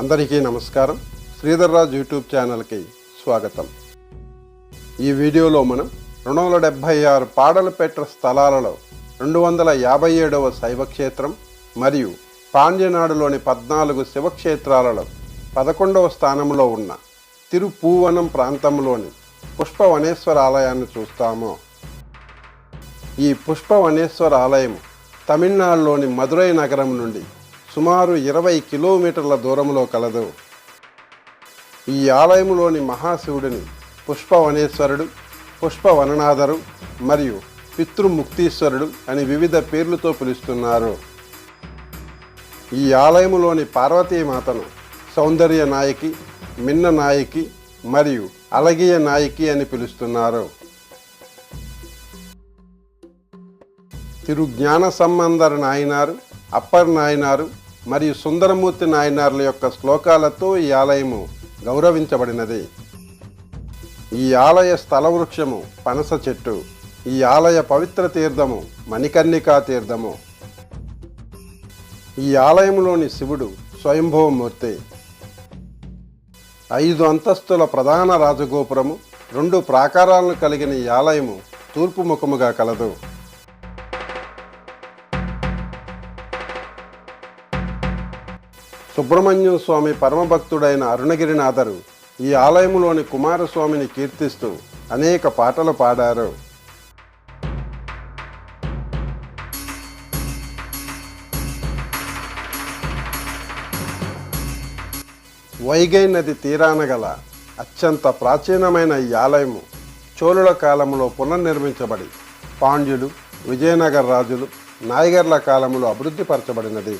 అందరికీ నమస్కారం. శ్రీధర్రాజ్ యూట్యూబ్ ఛానల్కి స్వాగతం. ఈ వీడియోలో మనం రెండు వందల డెబ్భై ఆరు పాడలపేట స్థలాలలో రెండు వందల యాభై ఏడవ శైవక్షేత్రం మరియు పాండ్యనాడులోని పద్నాలుగు శివక్షేత్రాలలో పదకొండవ స్థానంలో ఉన్న తిరుపూవనం ప్రాంతంలోని పుష్పవనేశ్వర ఆలయాన్ని చూస్తాము. ఈ పుష్పవనేశ్వర ఆలయం తమిళనాడులోని మదురై నగరం నుండి సుమారు ఇరవై కిలోమీటర్ల దూరంలో కలదు. ఈ ఆలయంలోని మహాశివుడిని పుష్పవనేశ్వరుడు పుష్పవననాథరు మరియు పితృముక్తీశ్వరుడు అని వివిధ పేర్లతో పిలుస్తున్నారు. ఈ ఆలయములోని పార్వతీమాతను సౌందర్య నాయకి మిన్న నాయకి మరియు అలగియ నాయకి అని పిలుస్తున్నారు. తిరు జ్ఞాన సంబంధర నాయనారు అప్పర్ నాయనారు మరియు సుందరమూర్తి నాయనార్ల యొక్క శ్లోకాలతో ఈ ఆలయము గౌరవించబడినది. ఈ ఆలయ స్థల వృక్షము పనస చెట్టు ఈ ఆలయ పవిత్ర తీర్థము మణికర్ణికా తీర్థము. ఈ ఆలయంలోని శివుడు స్వయంభవమూర్తి ఐదు అంతస్తుల ప్రధాన రాజగోపురము రెండు ప్రాకారాలను కలిగిన ఈ ఆలయము తూర్పు ముఖముగా కలదు. సుబ్రహ్మణ్యం స్వామి పరమభక్తుడైన అరుణగిరినాథరు ఈ ఆలయంలోని కుమారస్వామిని కీర్తిస్తూ అనేక పాటలు పాడారు. వైగై నది తీరాన గల అత్యంత ప్రాచీనమైన ఈ ఆలయము చోళుల కాలంలో పునర్నిర్మించబడి పాండ్యులు విజయనగర రాజులు నాయగర్ల కాలంలో అభివృద్ధిపరచబడినది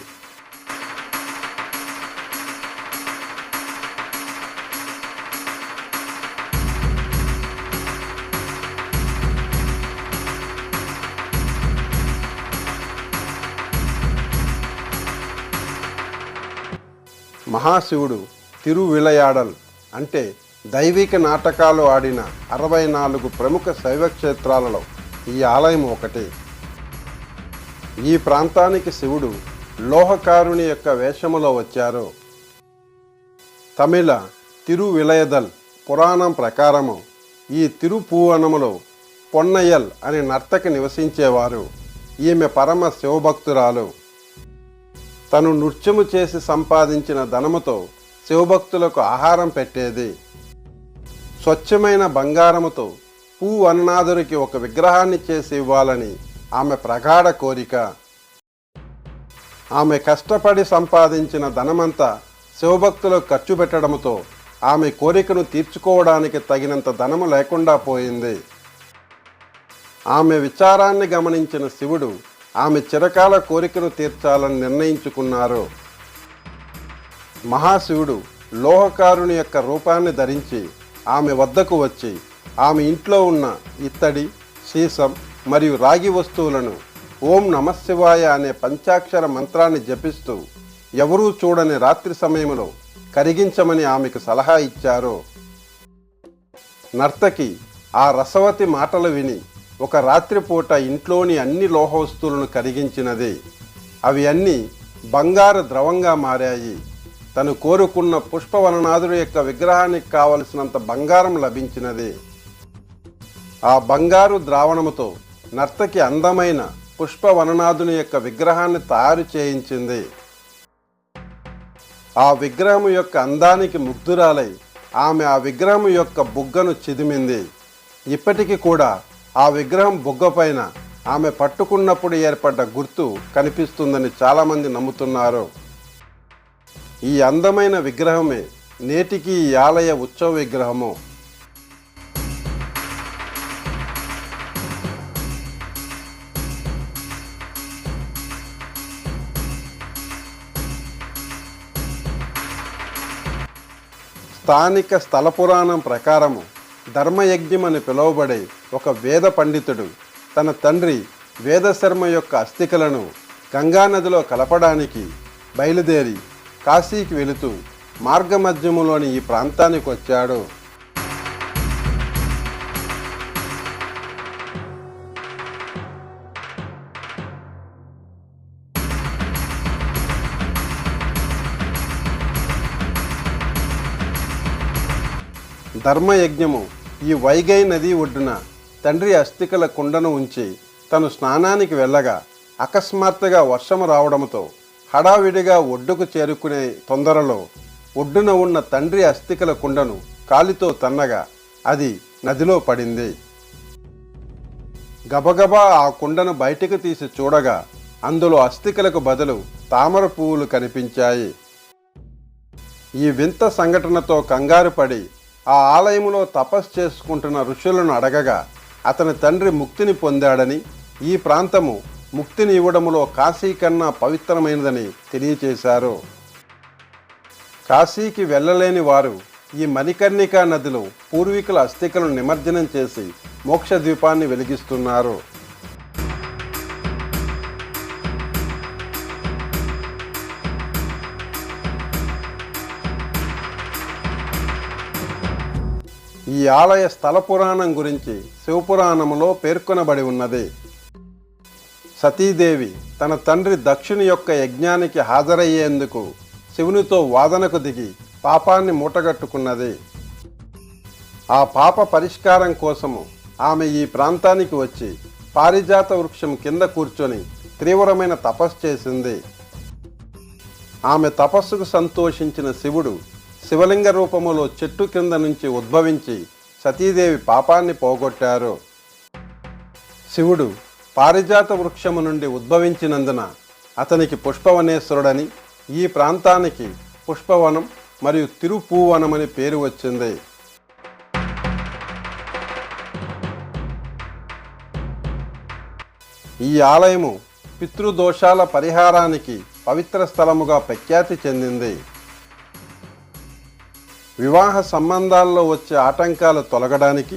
మహాశివుడు తిరువిళయాడల్ అంటే దైవిక నాటకాలు ఆడిన అరవై నాలుగు ప్రముఖ శైవ క్షేత్రాలలో ఈ ఆలయం ఒకటి. ఈ ప్రాంతానికి శివుడు లోహకారుని యొక్క వేషములో వచ్చారు. తమిళ తిరువిలయదల్ పురాణం ప్రకారము ఈ తిరుపూవనములో పొన్నయ్యల్ అనే నర్తకి నివసించేవారు. ఈమె పరమ శివభక్తురాలు. తను నృత్యము చేసి సంపాదించిన ధనముతో శివభక్తులకు ఆహారం పెట్టేది. స్వచ్ఛమైన బంగారముతో పూ అన్నాదురికి ఒక విగ్రహాన్ని చేసి ఇవ్వాలని ఆమె ప్రగాఢ కోరిక. ఆమె కష్టపడి సంపాదించిన ధనమంతా శివభక్తులకు ఖర్చు పెట్టడంతో ఆమె కోరికను తీర్చుకోవడానికి తగినంత ధనము లేకుండా పోయింది. ఆమె విచారాన్ని గమనించిన శివుడు ఆమె చిరకాల కోరికను తీర్చాలని నిర్ణయించుకున్నారు. మహాశివుడు లోహకారుని యొక్క రూపాన్ని ధరించి ఆమె వద్దకు వచ్చి ఆమె ఇంట్లో ఉన్న ఇత్తడి సీసం మరియు రాగి వస్తువులను ఓం నమశివాయ అనే పంచాక్షర మంత్రాన్ని జపిస్తూ ఎవరూ చూడని రాత్రి సమయంలో కరిగించమని ఆమెకు సలహా ఇచ్చారు. నర్తకి ఆ రసవతి మాటలు విని ఒక రాత్రిపూట ఇంట్లోని అన్ని లోహ వస్తువులను కరిగించినది. అవి అన్నీ బంగారు ద్రవంగా మారాయి. తను కోరుకున్న పుష్పవననాథుడు యొక్క విగ్రహానికి కావలసినంత బంగారం లభించినది. ఆ బంగారు ద్రావణముతో నర్తకి అందమైన పుష్పవననాథుని యొక్క విగ్రహాన్ని తయారు చేయించింది. ఆ విగ్రహం యొక్క అందానికి ముగ్ధురాలై ఆమె ఆ విగ్రహం యొక్క బుగ్గను చిదిమింది. ఇప్పటికీ కూడా ఆ విగ్రహం బొగ్గపైన ఆమె పట్టుకున్నప్పుడు ఏర్పడ్డ గుర్తు కనిపిస్తుందని చాలామంది నమ్ముతున్నారు. ఈ అందమైన విగ్రహమే నేటికి ఈ ఆలయ ఉత్సవ విగ్రహము. స్థానిక స్థల పురాణం ప్రకారము ధర్మయజ్ఞం అని పిలువబడే ఒక వేద పండితుడు తన తండ్రి వేదశర్మ యొక్క అస్థికలను గంగానదిలో కలపడానికి బయలుదేరి కాశీకి వెళుతూ మార్గమధ్యములోని ఈ ప్రాంతానికి వచ్చాడు. ధర్మయజ్ఞము ఈ వైగై నది ఒడ్డున తండ్రి అస్థికల కుండను ఉంచి తను స్నానానికి వెళ్ళగా అకస్మాత్తుగా వర్షము రావడంతో హడావిడిగా ఒడ్డుకు చేరుకునే తొందరలో ఒడ్డున ఉన్న తండ్రి అస్థికల కుండను కాలితో తన్నగా అది నదిలో పడింది. గబగబా ఆ కుండను బయటికి తీసి చూడగా అందులో అస్థికలకు బదులు తామర పువ్వులు కనిపించాయి. ఈ వింత సంఘటనతో కంగారు పడి ఆ ఆలయములో తపస్సు చేసుకుంటున్న ఋషులను అడగగా అతని తండ్రి ముక్తిని పొందాడని ఈ ప్రాంతము ముక్తిని ఇవ్వడములో కాశీ కన్నా పవిత్రమైనదని తెలియచేశారు. కాశీకి వెళ్ళలేని వారు ఈ మణికర్ణికా నదిలో పూర్వీకుల అస్థికలను నిమజ్జనం చేసి మోక్ష ద్వీపాన్ని వెలిగిస్తున్నారు. ఈ ఆలయ స్థల పురాణం గురించి శివపురాణములో పేర్కొనబడి ఉన్నది. సతీదేవి తన తండ్రి దక్షుని యొక్క యజ్ఞానికి హాజరయ్యేందుకు శివునితో వాదనకు దిగి పాపాన్ని మూటగట్టుకున్నది. ఆ పాప పరిష్కారం కోసము ఆమె ఈ ప్రాంతానికి వచ్చి పారిజాత వృక్షం కింద కూర్చొని తీవ్రమైన తపస్సు చేసింది. ఆమె తపస్సుకు సంతోషించిన శివుడు శివలింగ రూపములో చెట్టు కింద నుంచి ఉద్భవించి సతీదేవి పాపాన్ని పోగొట్టారు. శివుడు పారిజాత వృక్షము నుండి ఉద్భవించినందున అతనికి పుష్పవనేశ్వరుడని ఈ ప్రాంతానికి పుష్పవనం మరియు తిరుపూవనమని పేరు వచ్చింది. ఈ ఆలయము పితృదోషాల పరిహారానికి పవిత్ర స్థలముగా ప్రఖ్యాతి చెందింది. వివాహ సంబంధాల్లో వచ్చే ఆటంకాలు తొలగడానికి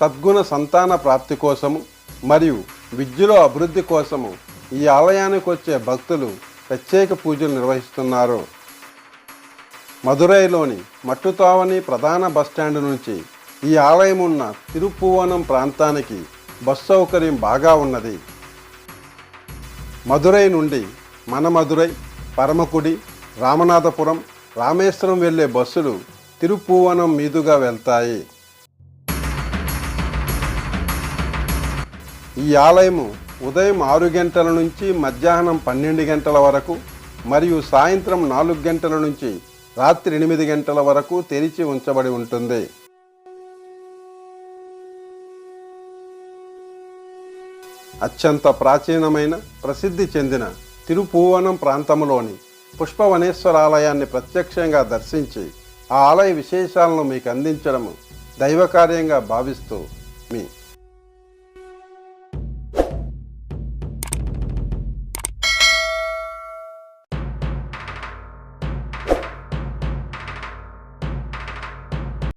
సద్గుణ సంతాన ప్రాప్తి కోసము మరియు విద్యలో అభివృద్ధి కోసము ఈ ఆలయానికి వచ్చే భక్తులు ప్రత్యేక పూజలు నిర్వహిస్తున్నారు. మదురైలోని మట్టుతావని ప్రధాన బస్టాండ్ నుంచి ఈ ఆలయం ఉన్న తిరుపువనం ప్రాంతానికి బస్ సౌకర్యం బాగా ఉన్నది. మదురై నుండి మన మదురై పరమకుడి రామనాథపురం రామేశ్వరం వెళ్ళే బస్సులు తిరుపువనం మీదుగా వెళ్తాయి. ఈ ఆలయము ఉదయం ఆరు గంటల నుంచి మధ్యాహ్నం పన్నెండు గంటల వరకు మరియు సాయంత్రం నాలుగు గంటల నుంచి రాత్రి ఎనిమిది గంటల వరకు తెరిచి ఉంచబడి ఉంటుంది. అత్యంత ప్రాచీనమైన ప్రసిద్ధి చెందిన తిరుపూవనం ప్రాంతంలోని పుష్పవనేశ్వరాలయాన్ని ప్రత్యక్షంగా దర్శించి ఆ ఆలయ విశేషాలను మీకు అందించడం దైవకార్యంగా భావిస్తూ మీ